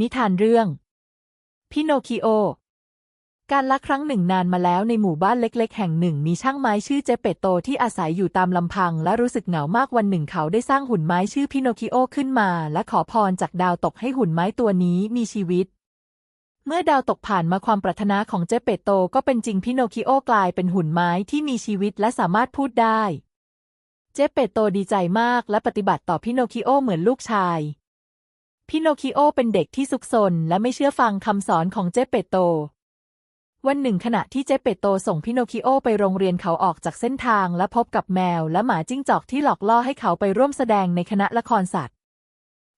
นิทานเรื่อง พิโนคิโอ การละครั้งหนึ่งนานมาแล้วในหมู่บ้านเล็กๆ แห่งหนึ่งมีช่างไม้ชื่อเจเปโตที่อาศัยอยู่ตามลำพัง และรู้สึกเหงามากวันหนึ่งเขาได้สร้างหุ่นไม้ชื่อพิโนคิโอขึ้นมา และขอพรจากดาวตกให้หุ่นไม้ตัวนี้มีชีวิต เมื่อดาวตกผ่านมาความปรารถนาของเจเปโตก็เป็นจริงพิโนคิโอกลายเป็นหุ่นไม้ที่มีชีวิตและสามารถพูดได้ เจเปโตดีใจมากและปฏิบัติต่อพิโนคิโอเหมือนลูกชาย พิโนคิโอเป็นเด็กที่ซุกซนและไม่เชื่อฟังคำสอนของเจเปโต วันหนึ่งขณะที่เจเปโตส่งพิโนคิโอไปโรงเรียนเขาออกจากเส้นทางและพบกับแมวและหมาจิ้งจอกที่หลอกล่อให้เขาไปร่วมแสดงในคณะละครสัตว์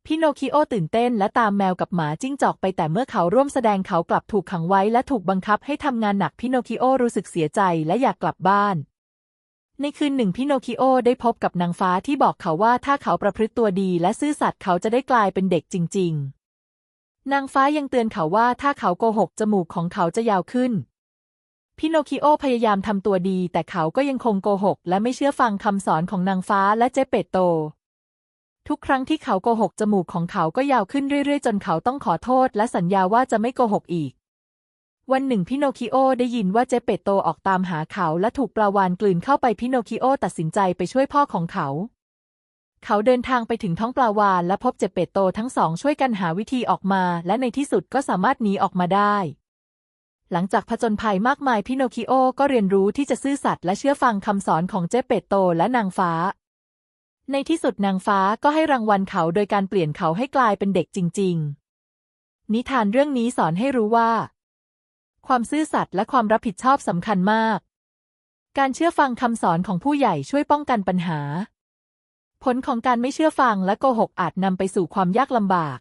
พิโนคิโอตื่นเต้นและตามแมวกับหมาจิ้งจอกไปแต่เมื่อเขาร่วมแสดงเขากลับถูกขังไว้และถูกบังคับให้ทำงานหนักพินโนคิโอรู้สึกเสียใจและอยากกลับบ้าน ในคืนหนึ่งพิโนคิโอได้พบกับนางฟ้าที่บอกเขาว่าถ้าเขาประพฤติตัวดีและซื่อสัตย์เขาจะได้กลายเป็นเด็กจริง ๆ นางฟ้ายังเตือนเขาว่าถ้าเขาโกหกจมูกของเขาจะยาวขึ้น พิโนคิโอพยายามทำตัวดี แต่เขาก็ยังคงโกหก และไม่เชื่อฟังคำสอนของนางฟ้าและเจเปตโต ทุกครั้งที่เขาโกหกจมูกของเขาก็ยาวขึ้นเรื่อยๆ จนเขาต้องขอโทษ และสัญญาว่าจะไม่โกหกอีก วันหนึ่งพิโนคิโอได้ยินว่าเจเปตโตออกตามหาเขาและถูกปลาวานกลืนเข้าไปพิโนคิโอตัดสินใจไปช่วยพ่อของเขา เขาเดินทางไปถึงท้องปลาวานและพบเจเปตโตทั้งสองช่วยกันหาวิธีออกมา และในที่สุดก็สามารถหนีออกมาได้ หลังจากผจญภัยมากมายพิโนคิโอก็เรียนรู้ที่จะซื่อสัตย์และเชื่อฟังคำสอนของเจเปตโตและนางฟ้า ในที่สุดนางฟ้าก็ให้รางวัลเขาโดยการเปลี่ยนเขาให้กลายเป็นเด็กจริง ๆ นิทานเรื่องนี้สอนให้รู้ว่า ความซื่อสัตย์และความรับผิดชอบสำคัญมาก การเชื่อฟังคำสอนของผู้ใหญ่ช่วยป้องกันปัญหา ผลของการไม่เชื่อฟังและโกหกอาจนำไปสู่ความยากลำบาก